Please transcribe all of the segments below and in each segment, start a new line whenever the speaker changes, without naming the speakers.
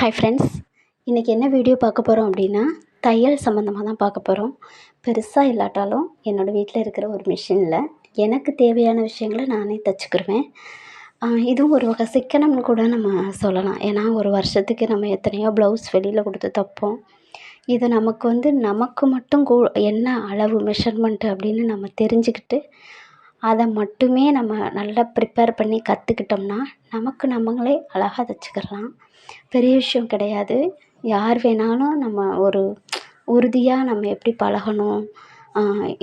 Hi friends இன்றைக்கி என்ன video பார்க்க போகிறோம் அப்படின்னா தையல் சம்மந்தமாக தான் பார்க்க போகிறோம் பெருசாக இல்லாட்டாலும் என்னோடய வீட்டில் இருக்கிற ஒரு மிஷினில் எனக்கு தேவையான விஷயங்களை நானே தைச்சிக்கிருவேன். இதுவும் ஒரு வகை சிக்கனம்னு கூட நம்ம சொல்லலாம். ஏன்னா ஒரு வருஷத்துக்கு நம்ம எத்தனையோ ப்ளவுஸ் வெளியில் கொடுத்து தைப்போம். இது நமக்கு வந்து நமக்கு மட்டும் கூ என்ன அளவு மெஷர்மெண்ட்டு அப்படின்னு நம்ம தெரிஞ்சுக்கிட்டு அதை மட்டுமே நம்ம நல்லா ப்ரிப்பேர் பண்ணி கற்றுக்கிட்டோம்னா நமக்கு நம்மளே அழகாக தைச்சிக்கிடலாம் பெரிய விஷயம் கிடையாது. யார் வேணாலும் நம்ம ஒரு உறுதியாக நம்ம எப்படி பழகணும்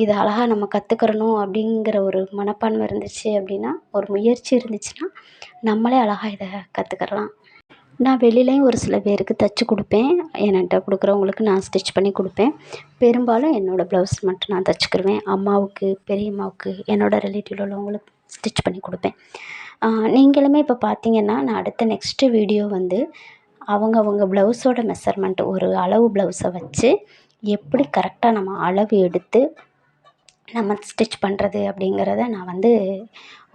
இதை அழகாக நம்ம கற்றுக்கிறணும் அப்படிங்கிற ஒரு மனப்பான்மை இருந்துச்சு அப்படின்னா ஒரு முயற்சி இருந்துச்சுன்னா நம்மளே அழகாக இதை கற்றுக்கிடலாம் நான் வெளியிலையும் ஒரு சில பேருக்கு தைச்சி கொடுப்பேன். என்கிட்ட கொடுக்குறவங்களுக்கு நான் ஸ்டிச் பண்ணி கொடுப்பேன். பெரும்பாலும் என்னோடய ப்ளவுஸ் மட்டும் நான் தைச்சிக்கிருவேன். அம்மாவுக்கு பெரியம்மாவுக்கு என்னோடய ரிலேட்டிவில் உள்ளவங்களுக்கு ஸ்டிச் பண்ணி கொடுப்பேன். நீங்களுமே இப்போ பார்த்தீங்கன்னா நான் அடுத்த நெக்ஸ்ட்டு வீடியோ வந்து அவங்கவுங்க ப்ளவுஸோட மெஷர்மெண்ட் ஒரு அளவு ப்ளவுஸை வச்சு எப்படி கரெக்டாக நம்ம அளவு எடுத்து நம்ம ஸ்டிச் பண்ணுறது அப்படிங்கிறத நான் வந்து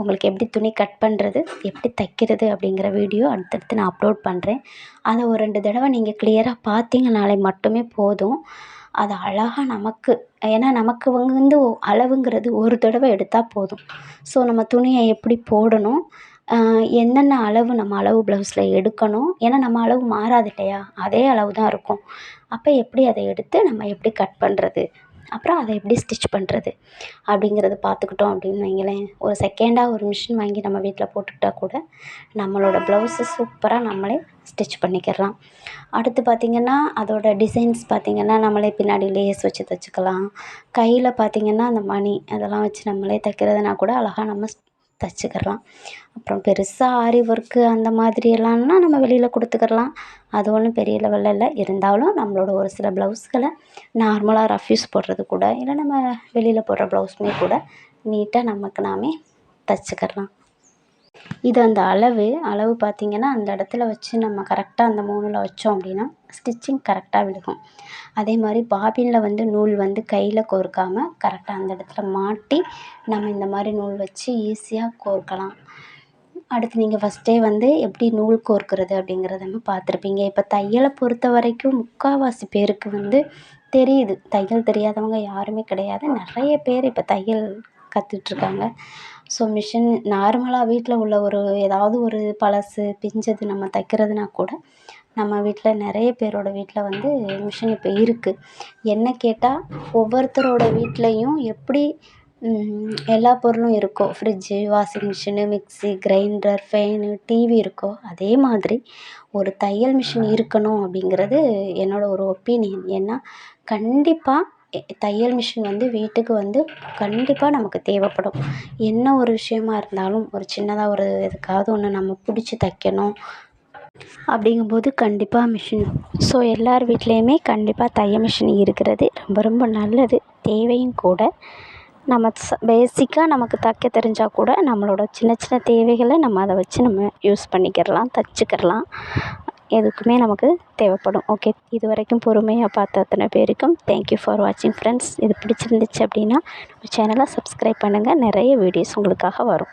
உங்களுக்கு எப்படி துணி கட் பண்ணுறது எப்படி தைக்கிறது அப்படிங்கிற வீடியோ அடுத்தடுத்து நான் அப்லோட் பண்ணுறேன் அதை ஒரு ரெண்டு தடவை நீங்கள் கிளியராக பார்த்தீங்கனாலே மட்டுமே போதும். அது அழகாக நமக்கு ஏன்னா நமக்கு வந்து அளவுங்கிறது ஒரு தடவை எடுத்தால் போதும். ஸோ நம்ம துணியை எப்படி போடணும் என்னென்ன அளவு நம்ம அளவு ப்ளவுஸில் எடுக்கணும் ஏன்னா நம்ம அளவு மாறாது இல்லையா? அதே அளவு தான் இருக்கும். அப்போ எப்படி அதை எடுத்து நம்ம எப்படி கட் பண்ணுறது அப்புறம் அதை எப்படி ஸ்டிச் பண்ணுறது அப்படிங்கிறத பார்த்துக்கிட்டோம் அப்படின்னு வைங்களேன். ஒரு செகண்டாக ஒரு மிஷின் வாங்கி நம்ம வீட்டில் போட்டுக்கிட்டா கூட நம்மளோட ப்ளவுஸை சூப்பராக நம்மளே ஸ்டிச் பண்ணிக்கிடலாம். அடுத்து பார்த்திங்கன்னா அதோடய டிசைன்ஸ் பார்த்திங்கன்னா நம்மளே பின்னாடி லேஸ் வச்சு தைச்சிக்கலாம். கையில் பார்த்திங்கன்னா அந்த மணி அதெல்லாம் வச்சு நம்மளே தைக்கிறதுனா கூட அழகாக நம்ம தைச்சிக்கிடலாம் அப்புறம் பெருசாக ஆரி ஒர்க்கு அந்த மாதிரி எல்லாம்னா நம்ம வெளியில் கொடுத்துக்கிடலாம் அது ஒன்றும் பெரிய லெவலில் இல்லை. இருந்தாலும் நம்மளோட ஒரு சில ப்ளவுஸ்களை நார்மலாக ரஃப் யூஸ் போடுறது கூட இல்லை நம்ம வெளியில் போடுற ப்ளவுஸுமே கூட நீட்டாக நமக்கு நாமே தைச்சிக்கிடலாம் இது அந்த அளவு அளவு பார்த்திங்கன்னா அந்த இடத்துல வச்சு நம்ம கரெக்டாக அந்த மூணில் வச்சோம் அப்படின்னா ஸ்டிச்சிங் கரெக்டாக விழுகும். அதே மாதிரி பாபினில் வந்து நூல் வந்து கையில் கோர்க்காமல் கரெக்டாக அந்த இடத்துல மாட்டி நம்ம இந்த மாதிரி நூல் வச்சு ஈஸியாக கோர்க்கலாம். அடுத்து நீங்கள் ஃபஸ்ட்டே வந்து எப்படி நூல் கோர்க்கிறது அப்படிங்கிறத பார்த்துருப்பீங்க. இப்போ தையலை பொறுத்த வரைக்கும் முக்கால்வாசி பேருக்கு வந்து தெரியுது. தையல் தெரியாதவங்க யாருமே கிடையாது. நிறைய பேர் இப்போ தையல் கற்றுட்ருக்காங்க ஸோ மிஷின் நார்மலாக வீட்டில் உள்ள ஒரு ஏதாவது ஒரு பழசு பிஞ்சது நம்ம தைக்கிறதுனா கூட நம்ம வீட்டில் நிறைய பேரோட வீட்டில் வந்து மிஷின் இப்போ இருக்குது என்ன கேட்டால் ஒவ்வொருத்தரோட வீட்லேயும் எப்படி எல்லா பொருளும் இருக்கோ fridge washing machine mixie grinder fan TV இருக்கோ அதே மாதிரி ஒரு தையல் மிஷின் இருக்கணும் அப்படிங்கிறது என்னோடய ஒரு ஒப்பீனியன் ஏன்னா கண்டிப்பாக தையல் மிஷின் வந்து வீட்டுக்கு வந்து கண்டிப்பாக நமக்கு தேவைப்படும். என்ன ஒரு விஷயமா இருந்தாலும் ஒரு சின்னதாக ஒரு எதுக்காவது ஒன்று நம்ம பிடிச்சி தைக்கணும் அப்படிங்கும்போது கண்டிப்பாக மிஷின் ஸோ எல்லார் வீட்லேயுமே கண்டிப்பாக தையல் மிஷின் இருக்கிறது ரொம்ப ரொம்ப நல்லது. தேவையும் கூட. நம்ம ச பேசிக்காக நமக்கு தைக்க தெரிஞ்சால் கூட நம்மளோட சின்ன சின்ன தேவைகளை நம்ம அதை வச்சு நம்ம யூஸ் பண்ணிக்கிடலாம் தைச்சிக்கிடலாம் எதுக்குமே நமக்கு தேவைப்படும். ஓகே இது வரைக்கும் பொறுமையாக பார்த்த அத்தனை பேருக்கும் தேங்க்யூ ஃபார் வாட்சிங் ஃப்ரெண்ட்ஸ் இது பிடிச்சிருந்துச்சு அப்படின்னா நம்ம சேனலை சப்ஸ்கிரைப் பண்ணுங்கள் நிறைய வீடியோஸ் உங்களுக்காக வரும்.